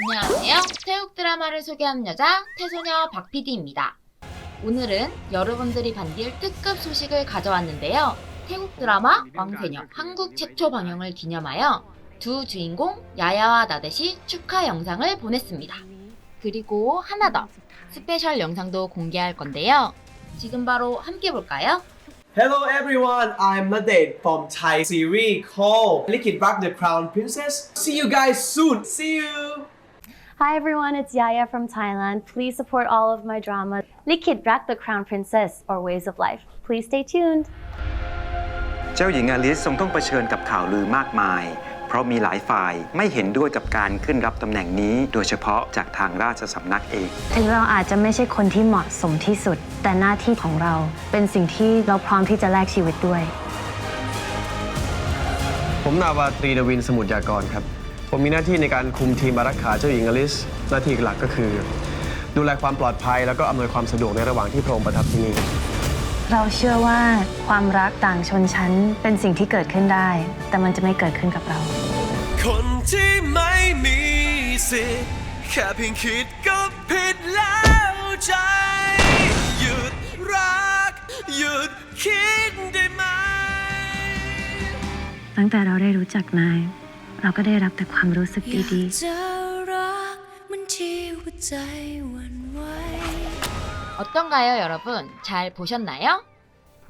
안녕하세요. 태국 드라마를 소개하는 여자 태소녀 박PD입니다. 오늘은 여러분들이 반길 특급 소식을 가져왔는데요. 태국 드라마 왕세녀 한국 최초 방영을 기념하여 두 주인공 야야와 나대시 축하 영상을 보냈습니다. 그리고 하나 더 스페셜 영상도 공개할 건데요. 지금 바로 함께 볼까요? Hello everyone, I'm Nadate from Thai series called Liquid Rock the Crown Princess. See you guys soon. See you. Hi everyone, it's Yaya from Thailand. Please support all of my drama, Likit Rak the Crown Princess or Ways of Life. Please stay tuned. เจ้าหญิงอลิซทรงต้องเผชิญกับข่าวลือมากมาย เพราะมีหลายฝ่ายไม่เห็นด้วยกับการขึ้นรับตำแหน่งนี้ โดยเฉพาะจากทางราชสำนักเอง ถึงเราอาจจะไม่ใช่คนที่เหมาะสมที่สุด แต่หน้าที่ของเราเป็นสิ่งที่เราพร้อมที่จะแลกชีวิตด้วย ผมนาวาตรีดวินสมุทรยากรครับ ผมมีหน้าที่ในการคุมทีมอารักขาเจ้าหญิงอลิสหน้าที่หลักก็คือ ดูแลความปลอดภัยแล้วก็อำนวยความสะดวกในระหว่างที่พระองค์ประทับที่นี่ เราเชื่อว่าความรักต่างชนชั้นเป็นสิ่งที่เกิดขึ้นได้ แต่มันจะไม่เกิดขึ้นกับเรา คนที่ไม่มีสิทธิ์แค่เพียงคิดก็ผิดแล้วใจ หยุดรัก หยุดคิดได้ไหม ตั้งแต่เราได้รู้จักนาย เราก็ได้รับแต่ความรู้สึก อยาก ดี จะรักมันที่หัวใจหวันไหว 어떤가요, 여러분? 잘 보셨나요?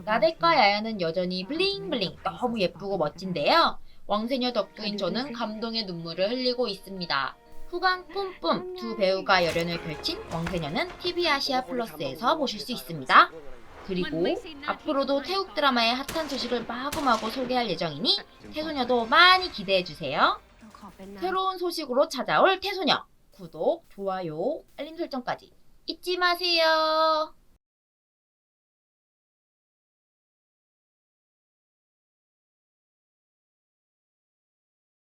나데과 야야는 여전히 블링블링 너무 예쁘고 멋진데요. 왕세녀 덕분인 저는 감동의 눈물을 흘리고 있습니다. 후광 뿜뿜 두 배우가 열연을 펼친 왕세녀는 TV 아시아 플러스에서 보실 수 있습니다. 그리고 앞으로도 태국 드라마의 핫한 소식을 마구마구 소개할 예정이니 태소녀도 많이 기대해주세요. 새로운 소식으로 찾아올 태소녀 구독, 좋아요, 알림 설정까지 잊지 마세요.